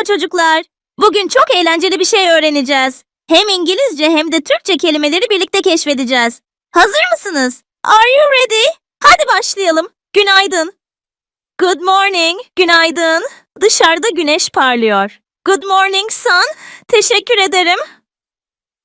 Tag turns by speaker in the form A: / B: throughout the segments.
A: Merhaba çocuklar. Bugün çok eğlenceli bir şey öğreneceğiz. Hem İngilizce hem de Türkçe kelimeleri birlikte keşfedeceğiz. Hazır mısınız? Are you ready? Hadi başlayalım. Günaydın. Good morning. Günaydın. Dışarıda güneş parlıyor. Good morning sun. Teşekkür ederim.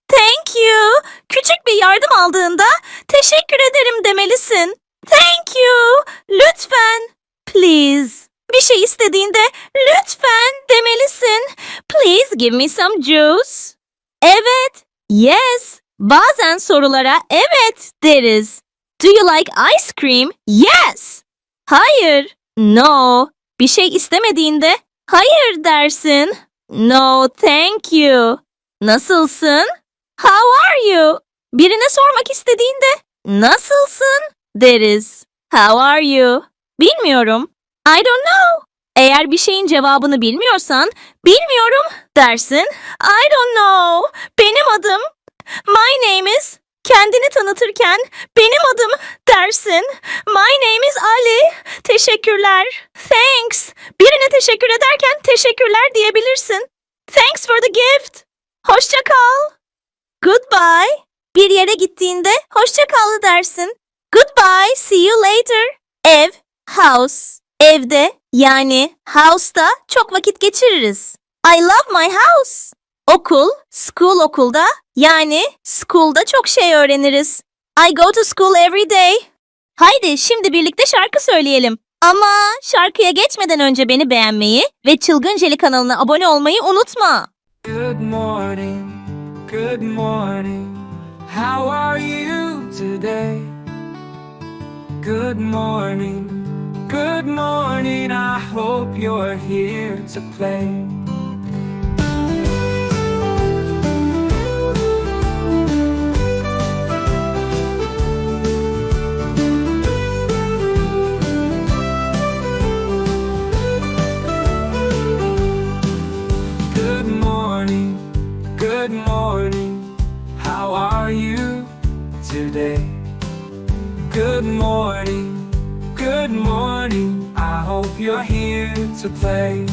A: Thank you. Küçük bir yardım aldığında teşekkür ederim demelisin. Thank you. Lütfen. Please. Bir şey istediğinde lütfen demelisin. Please give me some juice. Evet. Yes. Bazen sorulara evet deriz. Do you like ice cream? Yes. Hayır. No. Bir şey istemediğinde hayır dersin. No, thank you. Nasılsın? How are you? Birine sormak istediğinde nasılsın deriz. How are you? Bilmiyorum. I don't know. Eğer bir şeyin cevabını bilmiyorsan bilmiyorum dersin. I don't know. Benim adım. My name is. Kendini tanıtırken benim adım dersin. My name is Ali. Teşekkürler. Thanks. Birine teşekkür ederken teşekkürler diyebilirsin. Thanks for the gift. Hoşça kal. Goodbye. Bir yere gittiğinde hoşça kal dersin. Goodbye, see you later. Ev, house. Evde yani house'da çok vakit geçiririz. I love my house. Okul, school okulda yani school'da çok şey öğreniriz. I go to school every day. Haydi şimdi birlikte şarkı söyleyelim. Ama şarkıya geçmeden önce beni beğenmeyi ve Çılgın Jeli kanalına abone olmayı unutma.
B: Good morning, good morning. How are you today? Good morning, good morning. I hope you're here to play. Good morning, good morning. How are you today? Good morning, good morning. I hope you're here to play.